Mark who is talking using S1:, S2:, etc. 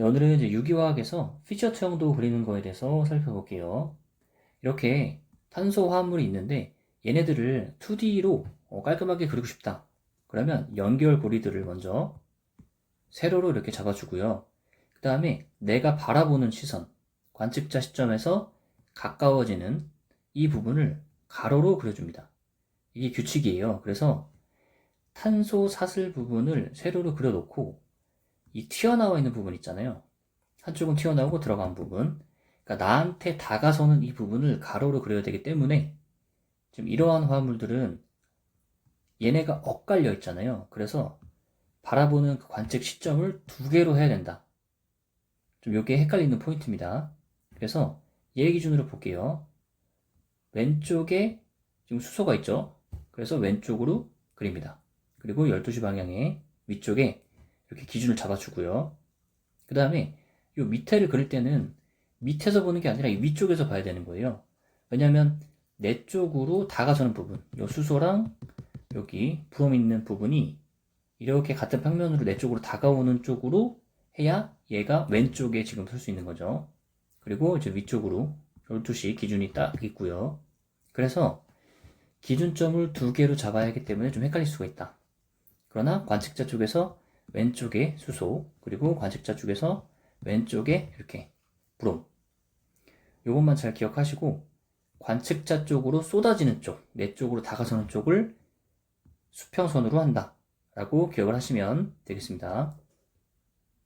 S1: 네, 오늘은 이제 유기화학에서 피처트형도 그리는 거에 대해서 살펴볼게요. 이렇게 탄소 화합물이 있는데 얘네들을 2D로 깔끔하게 그리고 싶다. 그러면 연결 고리들을 먼저 세로로 이렇게 잡아주고요. 그 다음에 내가 바라보는 시선, 관측자 시점에서 가까워지는 이 부분을 가로로 그려줍니다. 이게 규칙이에요. 그래서 탄소 사슬 부분을 세로로 그려놓고 이 튀어나와 있는 부분 있잖아요. 한쪽은 튀어나오고 들어간 부분. 그러니까 나한테 다가서는 이 부분을 가로로 그려야 되기 때문에 지금 이러한 화합물들은 얘네가 엇갈려 있잖아요. 그래서 바라보는 그 관측 시점을 두 개로 해야 된다. 좀 이게 헷갈리는 포인트입니다. 그래서 얘 기준으로 볼게요. 왼쪽에 지금 수소가 있죠. 그래서 왼쪽으로 그립니다. 그리고 12시 방향에 위쪽에 이렇게 기준을 잡아주고요. 그 다음에 이 밑에를 그릴 때는 밑에서 보는 게 아니라 이 위쪽에서 봐야 되는 거예요. 왜냐하면 내 쪽으로 다가서는 부분, 이 수소랑 여기 브롬 있는 부분이 이렇게 같은 평면으로 내 쪽으로 다가오는 쪽으로 해야 얘가 왼쪽에 지금 설 수 있는 거죠. 그리고 이제 위쪽으로 12시 기준이 딱 있고요. 그래서 기준점을 두 개로 잡아야 하기 때문에 좀 헷갈릴 수가 있다. 그러나 관측자 쪽에서 왼쪽에 수소, 그리고 관측자 쪽에서 왼쪽에 이렇게 브롬. 요것만 잘 기억하시고 관측자 쪽으로 쏟아지는 쪽, 내 쪽으로 다가서는 쪽을 수평선으로 한다. 라고 기억을 하시면 되겠습니다.